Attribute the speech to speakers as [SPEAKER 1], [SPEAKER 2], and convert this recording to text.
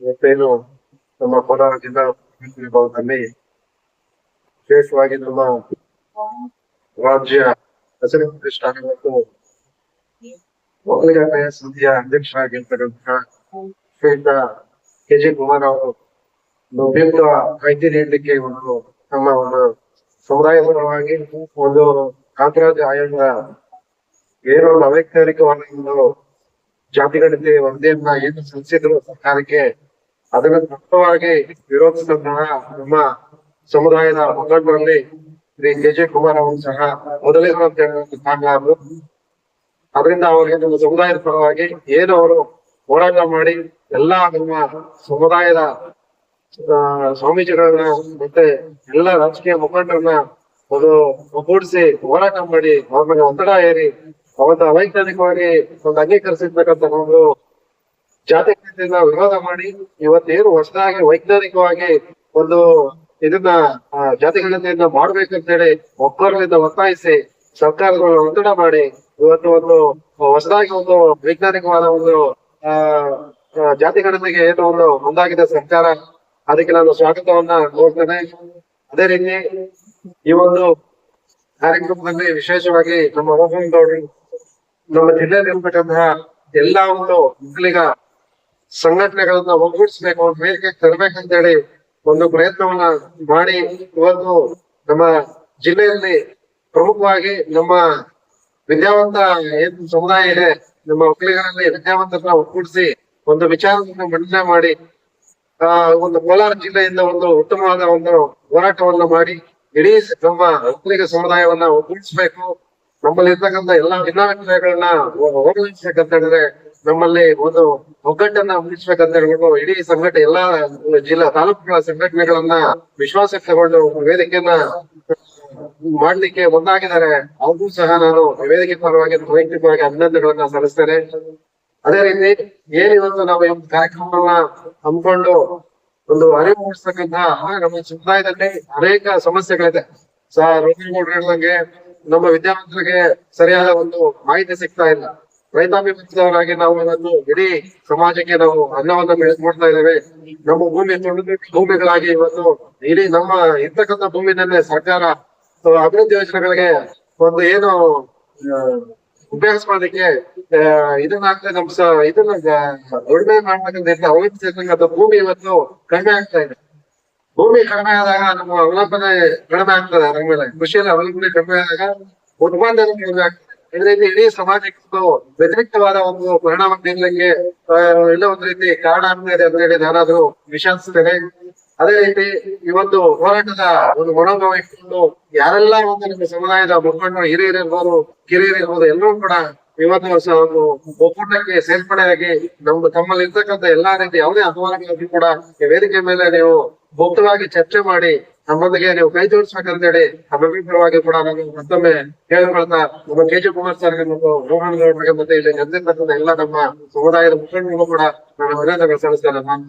[SPEAKER 1] ಇವತ್ತೇನು ನಮ್ಮ ಕೋಲಾರ ಜಿಲ್ಲಾ ವಿಭಾಗದಲ್ಲಿ ವಿಶೇಷವಾಗಿ ನಮ್ಮ ರಾಜ್ಯ ಹಸಿರು ಪ್ರತಿಷ್ಠಾನ ಮತ್ತು ಒಕ್ಕಲಿಗರ ಸಂಧಿಯ ಅಧ್ಯಕ್ಷರಾಗಿರ್ತಕ್ಕಂತಹ ಶ್ರೀಯುತ ಕೆ ಜಿ ಕುಮಾರ್ ಅವರು ಉಪಯುಕ್ತ ಮಾಹಿತಿ ನೀಡಲಿಕ್ಕೆ ಒಂದು ನಮ್ಮ ಒಂದು ಸಮುದಾಯದ ಪರವಾಗಿ ಒಂದು ಕಾಂತರಾಜ ಆಯೋಗದ ಏನೋ ಅವೈಜ್ಞಾನಿಕವಾದ ಒಂದು ಜಾತಿಗಣತಿ ವರದಿಯನ್ನ ಏನು ಸಲ್ಲಿಸಿದ್ರು ಸರ್ಕಾರಕ್ಕೆ ಅದನ್ನು ತಪ್ಪವಾಗಿ ವಿರೋಧಿಸಿದಂತಹ ನಮ್ಮ ಸಮುದಾಯದ ಮುಖಂಡರಲ್ಲಿ ಶ್ರೀ ಕೆ ಜೆ ಕುಮಾರ್ ಅವರು ಸಹ ಮೊದಲಿನ ಅಂತ ಅದರಿಂದ ಅವರಿಗೆ ನಮ್ಮ ಸಮುದಾಯದ ಪರವಾಗಿ ಏನು ಅವರು ಹೋರಾಟ ಮಾಡಿ ಎಲ್ಲಾ ನಮ್ಮ ಸಮುದಾಯದ ಸ್ವಾಮೀಜಿಗಳನ್ನ ಮತ್ತೆ ಎಲ್ಲ ರಾಜಕೀಯ ಮುಖಂಡರನ್ನ ಒಂದು ಒಗ್ಗೂಡಿಸಿ ಹೋರಾಟ ಮಾಡಿ ಅವ್ರ ಮೇಲೆ ಒತ್ತಡ ಏರಿ ಅವತ್ತು ಅವೈಜ್ಞಾನಿಕವಾಗಿ ಒಂದು ಅಂಗೀಕರಿಸಿರ್ತಕ್ಕಂಥ ಒಂದು ಜಾತಿ ವಿರೋಧ ಮಾಡಿ ಇವತ್ತೇನು ಹೊಸದಾಗಿ ವೈಜ್ಞಾನಿಕವಾಗಿ ಒಂದು ಇದನ್ನ ಜಾತಿ ಮಾಡ್ಬೇಕಂತ ಹೇಳಿ ಒಬ್ಬರಿಂದ ಒತ್ತಾಯಿಸಿ ಸರ್ಕಾರಗಳು ಒತ್ತಡ ಮಾಡಿ ಇವತ್ತು ಒಂದು ಹೊಸದಾಗಿ ಒಂದು ವೈಜ್ಞಾನಿಕವಾದ ಒಂದು ಆ ಆ, ಜಾತಿ ಗಣತಿಗೆ ಏನು ಒಂದು ಮುಂದಾಗಿದೆ ಸರ್ಕಾರ. ಅದಕ್ಕೆ ನಾನು ಸ್ವಾಗತವನ್ನ ಕೋರ್ತೇನೆ ಅದೇ ರೀತಿ ಈ ಒಂದು ಕಾರ್ಯಕ್ರಮದಲ್ಲಿ ವಿಶೇಷವಾಗಿ ನಮ್ಮ ಗೌಡ್ರಿ ನಮ್ಮ ಜಿಲ್ಲೆಯಲ್ಲಿ ಇರ್ಬೇಕಂತಹ ಎಲ್ಲಾ ಒಂದು ಒಕ್ಕಲಿಗ ಸಂಘಟನೆಗಳನ್ನ ಒಗ್ಗೂಡಿಸ್ಬೇಕು, ಅವ್ರ ವೇದಿಕೆ ತರಬೇಕಂತ ಹೇಳಿ ಒಂದು ಪ್ರಯತ್ನವನ್ನ ಮಾಡಿ ಇವತ್ತು ನಮ್ಮ ಜಿಲ್ಲೆಯಲ್ಲಿ ಪ್ರಮುಖವಾಗಿ ನಮ್ಮ ವಿದ್ಯಾವಂತ ಏನು ಸಮುದಾಯ ಇದೆ, ನಮ್ಮ ಒಕ್ಕಲಿಗರಲ್ಲಿ ವಿದ್ಯಾವಂತರನ್ನ ಒಗ್ಗೂಡಿಸಿ ಒಂದು ವಿಚಾರವನ್ನ ಮಂಡನೆ ಮಾಡಿ, ಆ, ಒಂದು ಕೋಲಾರ ಜಿಲ್ಲೆಯಿಂದ ಒಂದು ಉತ್ತಮವಾದ ಒಂದು ಹೋರಾಟವನ್ನ ಮಾಡಿ ಇಡೀ ನಮ್ಮ ಒಕ್ಕಲಿಗ ಸಮುದಾಯವನ್ನ ಒಗ್ಗೂಡಿಸ್ಬೇಕು. ನಮ್ಮಲ್ಲಿ ಇರ್ತಕ್ಕಂಥ ಎಲ್ಲಾ ಭಿನ್ನಾಭಿಪ್ರಾಯಗಳನ್ನ ಹೋಗಲಿಸ್ಬೇಕಂತ ಹೇಳಿದ್ರೆ ನಮ್ಮಲ್ಲಿ ಒಂದು ಒಗ್ಗಟ್ಟನ್ನ ಉಳಿಸ್ಬೇಕಂತ ಹೇಳ್ಬಿಟ್ಟು ಇಡೀ ಸಂಘಟನೆ, ಎಲ್ಲಾ ಜಿಲ್ಲಾ ತಾಲೂಕುಗಳ ಸಂಘಟನೆಗಳನ್ನ ವಿಶ್ವಾಸಕ್ಕೆ ತಗೊಂಡು ವೇದಿಕೆಯನ್ನ ಮಾಡ್ಲಿಕ್ಕೆ ಮುಂದಾಗಿದ್ದಾರೆ. ಅವ್ರಿಗೂ ಸಹ ನಾನು ವೇದಿಕೆ ಪರವಾಗಿ ವೈಯಕ್ತಿಕವಾಗಿ ಅಭಿನಂದನೆಗಳನ್ನ ಸಲ್ಲಿಸ್ತೇನೆ. ಅದೇ ರೀತಿ ಏನಿದೊಂದು ನಾವು ಈ ಕಾರ್ಯಕ್ರಮವನ್ನ ಹಮ್ಮಿಕೊಂಡು ಒಂದು ಅರಿವು ಮೂಡಿಸ್ತಕ್ಕಂತ ನಮ್ಮ ಸಮುದಾಯದಲ್ಲಿ ಅನೇಕ ಸಮಸ್ಯೆಗಳಿದೆ. ಸಹ ರೋಗಿಗಳು ನಮ್ಮ ವಿದ್ಯಾವಂತರಿಗೆ ಸರಿಯಾದ ಒಂದು ಮಾಹಿತಿ ಸಿಗ್ತಾ ಇಲ್ಲ. ರೈತಾಪಿ ಪಕ್ಷದವರಾಗಿ ನಾವು ಅದನ್ನು ಇಡೀ ಸಮಾಜಕ್ಕೆ ನಾವು ಅನ್ನವನ್ನ ಬೆಳೆಸ್ಕೊಡ್ತಾ ಇದ್ದೇವೆ. ನಮ್ಮ ಭೂಮಿ ಭೂಮಿಗಳಾಗಿ ಇವತ್ತು ಇಡೀ ನಮ್ಮ ಇರ್ತಕ್ಕಂಥ ಭೂಮಿನಲ್ಲೇ ಸರ್ಕಾರ ಅಭಿವೃದ್ಧಿ ಯೋಜನೆಗಳಿಗೆ ಒಂದು ಏನು ಉಪಯೋಗ ಉಪಯೋಗಿಸ್ಕೊಳ್ಳೋದಕ್ಕೆ ಇದನ್ನಾಗ್ತದೆ ನಮ್ ಇದನ್ನ ದುಡಿಮೆ ಮಾಡ್ಬೇಕಂತ ಅವಲಂಬಿಸಿರ್ತಕ್ಕಂಥ ಭೂಮಿ ಇವತ್ತು ಕಡಿಮೆ ಆಗ್ತಾ ಇದೆ. ಭೂಮಿ ಕಡಿಮೆ ಆದಾಗ ನಮ್ಮ ಅವಲಂಬನೆ ಕಡಿಮೆ ಆಗ್ತದೆ ಅದ್ರ ಮೇಲೆ. ಕೃಷಿಯಲ್ಲಿ ಅವಲಂಬನೆ ಕಡಿಮೆ ಆದಾಗ ಉತ್ಪಾದನೆ ಕಡಿಮೆ ಆಗ್ತದೆ. ಇದರಿಂದ ಇಡೀ ಸಮಾಜಕ್ಕೆ ವ್ಯತಿರಿಕ್ತವಾದ ಒಂದು ಪರಿಣಾಮ ಬೀರ್ಲಿಕ್ಕೆ ಎಲ್ಲ ಒಂದು ರೀತಿ ಕಾರಣ ಇದೆ ಅಂತ ಹೇಳಿ ನಾನಾದ್ರೂ ವಿಶ್ವಾಸಿಸ್ತೇನೆ ಅದೇ ರೀತಿ ಈ ಒಂದು ಹೋರಾಟದ ಒಂದು ಮನೋಭಾವ ಇಟ್ಕೊಂಡು ಯಾರೆಲ್ಲ ಒಂದು ನಮ್ಮ ಸಮುದಾಯದ ಮುಖಂಡರು, ಹಿರಿಯರು ಇರ್ಬೋದು ಎಲ್ಲರೂ ಕೂಡ ಇವತ್ತು ವರ್ಷ ಒಂದು ಒಕ್ಕೂಟಕ್ಕೆ ಸೇರ್ಪಡೆಯಾಗಿ ನಮ್ದು ತಮ್ಮಲ್ಲಿ ಇರ್ತಕ್ಕಂಥ ಎಲ್ಲಾ ರೀತಿ ಯಾವುದೇ ಅನುಮಾನಗಳನ್ನು ಕೂಡ ವೇದಿಕೆ ಮೇಲೆ ನೀವು ಮುಕ್ತವಾಗಿ ಚರ್ಚೆ ಮಾಡಿ ನಮ್ಮೊಂದಿಗೆ ನೀವು ಕೈ ಜೋಡಿಸ್ಬೇಕಂತ ಹೇಳಿ ನಮ್ಮೆಲ್ಲರವಾಗಿ ಕೂಡ ನಾನು ಮತ್ತೊಮ್ಮೆ ಹೇಳ್ಕೊಳ್ತಾ ನಮ್ಮ ಕೆ ಜಿ ಕುಮಾರ್ ಸರ್ಗೆ ಮತ್ತು ಮೋಹನ್ ಗೌಡ್ರಿಗೆ ಮತ್ತೆ ಇಲ್ಲಿ ನೆರೆದಿರ್ತಕ್ಕಂಥ ಎಲ್ಲ ನಮ್ಮ ಸಮುದಾಯದ ಮುಖಂಡರಿಗೂ ಕೂಡ ನಾನು ಅಭಿನಂದನೆಗಳು ಸಲ್ಲಿಸ್ತೇನೆ. ನಾನು